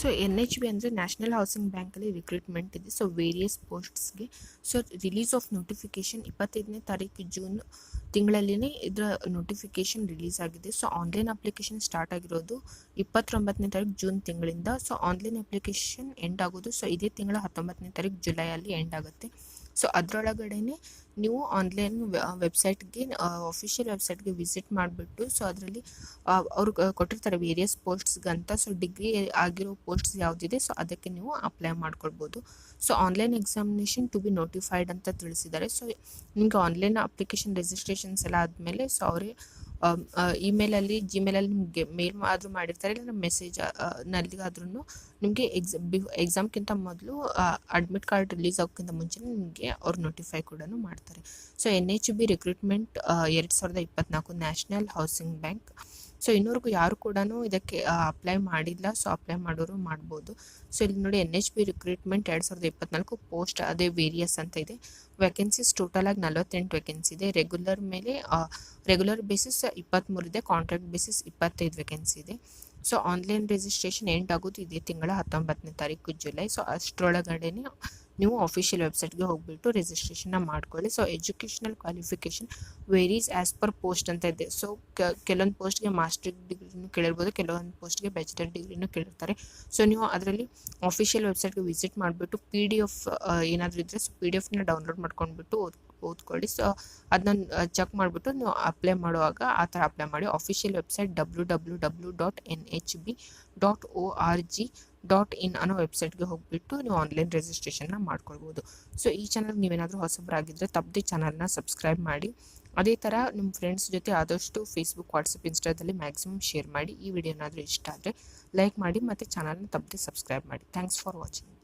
So N H B ಅಂದರೆ national housing ಬ್ಯಾಂಕಲ್ಲಿ recruitment ಇದೆ. ಸೊ ವೇರಿಯಸ್ ಪೋಸ್ಟ್ಸ್ಗೆ ಸೊ ರಿಲೀಸ್ ಆಫ್ ನೋಟಿಫಿಕೇಷನ್ ಇಪ್ಪತ್ತೈದನೇ ತಾರೀಕು ಜೂನ್ ತಿಂಗಳಲ್ಲಿನೇ ಇದರ ನೋಟಿಫಿಕೇಷನ್ ರಿಲೀಸ್ ಆಗಿದೆ. ಸೊ ಆನ್ಲೈನ್ ಅಪ್ಲಿಕೇಶನ್ ಸ್ಟಾರ್ಟ್ ಆಗಿರೋದು ಇಪ್ಪತ್ತೊಂಬತ್ತನೇ ತಾರೀಕು ಜೂನ್ ತಿಂಗಳಿಂದ. ಸೊ ಆನ್ಲೈನ್ ಅಪ್ಲಿಕೇಶನ್ ಎಂಡ್ ಆಗೋದು. ಸೊ ಇದೇ ತಿಂಗಳ ಹತ್ತೊಂಬತ್ತನೇ ತಾರೀಕು ಜುಲೈಯಲ್ಲಿ ಎಂಡ್ ಆಗುತ್ತೆ. ಸೊ ಅದರೊಳಗಡೆನೆ ನೀವು ಆನ್ಲೈನ್ ವೆಬ್ಸೈಟ್ಗೆ ಅಫಿಷಿಯಲ್ ವೆಬ್ಸೈಟ್ಗೆ ವಿಸಿಟ್ ಮಾಡಿಬಿಟ್ಟು ಸೊ ಅದರಲ್ಲಿ ಅವರು ಕೊಟ್ಟಿರ್ತಾರೆ ವೇರಿಯಸ್ ಪೋಸ್ಟ್ಸ್ಗಂತ ಸೊ ಡಿಗ್ರಿ ಆಗಿರೋ ಪೋಸ್ಟ್ಸ್ ಯಾವುದಿದೆ ಸೊ ಅದಕ್ಕೆ ನೀವು ಅಪ್ಲೈ ಮಾಡ್ಕೊಳ್ಬೋದು. So online examination to be notified ಅಂತ ತಿಳಿಸಿದ್ದಾರೆ. ಸೊ ನಿಮಗೆ ಆನ್ಲೈನ್ ಅಪ್ಲಿಕೇಶನ್ ರಿಜಿಸ್ಟ್ರೇಷನ್ಸ್ ಎಲ್ಲ ಆದಮೇಲೆ ಸೊ ಅವರೇ ಇಮೇಲಲ್ಲಿ ಜಿಮೇಲಲ್ಲಿ ನಿಮಗೆ ಮೇಲ್ ಆದರೂ ಮಾಡಿರ್ತಾರೆ ಇಲ್ಲ ಮೆಸೇಜ್ ನಲ್ಲಿಗಾದ್ರೂ ನಿಮಗೆ ಎಕ್ಸಾಮ್ ಬಿ ಎಕ್ಸಾಮ್ಗಿಂತ ಮೊದಲು ಅಡ್ಮಿಟ್ ಕಾರ್ಡ್ ರಿಲೀಸ್ ಆಗೋಕ್ಕಿಂತ ಮುಂಚೆ ನಿಮಗೆ ಅವ್ರು ನೋಟಿಫೈ ಕೂಡ ಮಾಡ್ತಾರೆ. So N H B recruitment ಎರಡು ಸಾವಿರದ ಇಪ್ಪತ್ನಾಲ್ಕು ನ್ಯಾಷನಲ್ ಹೌಸಿಂಗ್ ಬ್ಯಾಂಕ್ ಸೊ ಇನ್ನೂವರೆಗೂ ಯಾರು ಕೂಡ ಇದಕ್ಕೆ ಅಪ್ಲೈ ಮಾಡಿಲ್ಲ. ಸೊ ಅಪ್ಲೈ ಮಾಡೋರು ಮಾಡ್ಬೋದು. ಸೊ ಇಲ್ಲಿ ನೋಡಿ ಎನ್ ಎಚ್ ಬಿ ರಿಕ್ರೂಟ್ಮೆಂಟ್ ಎರಡು ಸಾವಿರದ ಇಪ್ಪತ್ನಾಲ್ಕು ಪೋಸ್ಟ್ ಅದೇ ವೇರಿಯಸ್ ಅಂತ ಇದೆ. ವೇಕೆನ್ಸೀಸ್ ಟೋಟಲ್ ಆಗಿ ನಲವತ್ತೆಂಟು ವೇಕೆನ್ಸಿ ಇದೆ. ರೆಗ್ಯುಲರ್ ಮೇಲೆ ರೆಗ್ಯುಲರ್ ಬೇಸಿಸ್ ಇಪ್ಪತ್ತ್ಮೂರು ಇದೆ. ಕಾಂಟ್ರಾಕ್ಟ್ ಬೇಸಿಸ್ ಇಪ್ಪತ್ತೈದು ವೇಕೆನ್ಸಿ ಇದೆ. ಸೊ ಆನ್ಲೈನ್ ರಿಜಿಸ್ಟ್ರೇಷನ್ ಎಂಡ್ ಆಗೋದು ಇದೇ ತಿಂಗಳ ಹತ್ತೊಂಬತ್ತನೇ ತಾರೀಕು ಜುಲೈ. ಸೊ ಅಷ್ಟರೊಳಗಡೆನೆ ನೀವು ಅಫಿಷಿಯಲ್ ವೆಬ್ಸೈಟ್ಗೆ ಹೋಗ್ಬಿಟ್ಟು ರಿಜಿಸ್ಟ್ರೇಷನ್ನ ಮಾಡ್ಕೊಳ್ಳಿ. So educational qualification varies as per post ಅಂತ ಇದೆ. ಸೊ ಕೆಲವೊಂದು ಪೋಸ್ಟ್ಗೆ ಮಾಸ್ಟರ್ ಡಿಗ್ರಿನೂ ಕೇಳಿರ್ಬೋದು, ಕೆಲವೊಂದು ಪೋಸ್ಟ್ಗೆ ಬ್ಯಾಚುಲರ್ ಡಿಗ್ರಿನೂ ಕೇಳಿರ್ತಾರೆ. ಸೊ ನೀವು ಅದರಲ್ಲಿ ಅಫಿಷಿಯಲ್ ವೆಬ್ಸೈಟ್ಗೆ ವಿಸಿಟ್ ಮಾಡಿಬಿಟ್ಟು ಪಿ ಡಿ ಎಫ್ ಏನಾದರೂ ಇದ್ದರೆ ಸೊ ಪಿ ಡಿ ಎಫ್ನ ಡೌನ್ಲೋಡ್ ಮಾಡ್ಕೊಂಡ್ಬಿಟ್ಟು ಓದ್ ಓದ್ಕೊಳ್ಳಿ. ಸೊ ಅದನ್ನ ಚೆಕ್ ಮಾಡಿಬಿಟ್ಟು ನೀವು ಅಪ್ಲೈ ಮಾಡುವಾಗ ಆ ಥರ ಅಪ್ಲೈ ಮಾಡಿ. Official website W W W dot N H B dot O R G dot in ಅನ್ನೋ ವೆಬ್ಸೈಟ್ಗೆ ಹೋಗಿಬಿಟ್ಟು ನೀವು ಆನ್ಲೈನ್ ರಿಜಿಸ್ಟ್ರೇಷನ್ನ ಮಾಡ್ಕೊಳ್ಬೋದು. ಸೊ ಈ ಚಾನಲ್ ನೀವೇನಾದರೂ ಹೊಸಬರಾಗಿದ್ದರೆ ತಪ್ಪದೆ ಚಾನಲ್ನ ಸಬ್ಸ್ಕ್ರೈಬ್ ಮಾಡಿ. ಅದೇ ಥರ ನಿಮ್ಮ ಫ್ರೆಂಡ್ಸ್ ಜೊತೆ ಆದಷ್ಟು ಫೇಸ್ಬುಕ್ ವಾಟ್ಸಪ್ ಇನ್ಸ್ಟಾದಲ್ಲಿ ಮ್ಯಾಕ್ಸಿಮಮ್ ಶೇರ್ ಮಾಡಿ. ಈ ವಿಡಿಯೋ ಏನಾದರೂ ಇಷ್ಟ ಆದರೆ ಲೈಕ್ ಮಾಡಿ ಮತ್ತು ಚಾನಲ್ನ ತಪ್ಪದೆ ಸಬ್ಸ್ಕ್ರೈಬ್ ಮಾಡಿ. Thanks for watching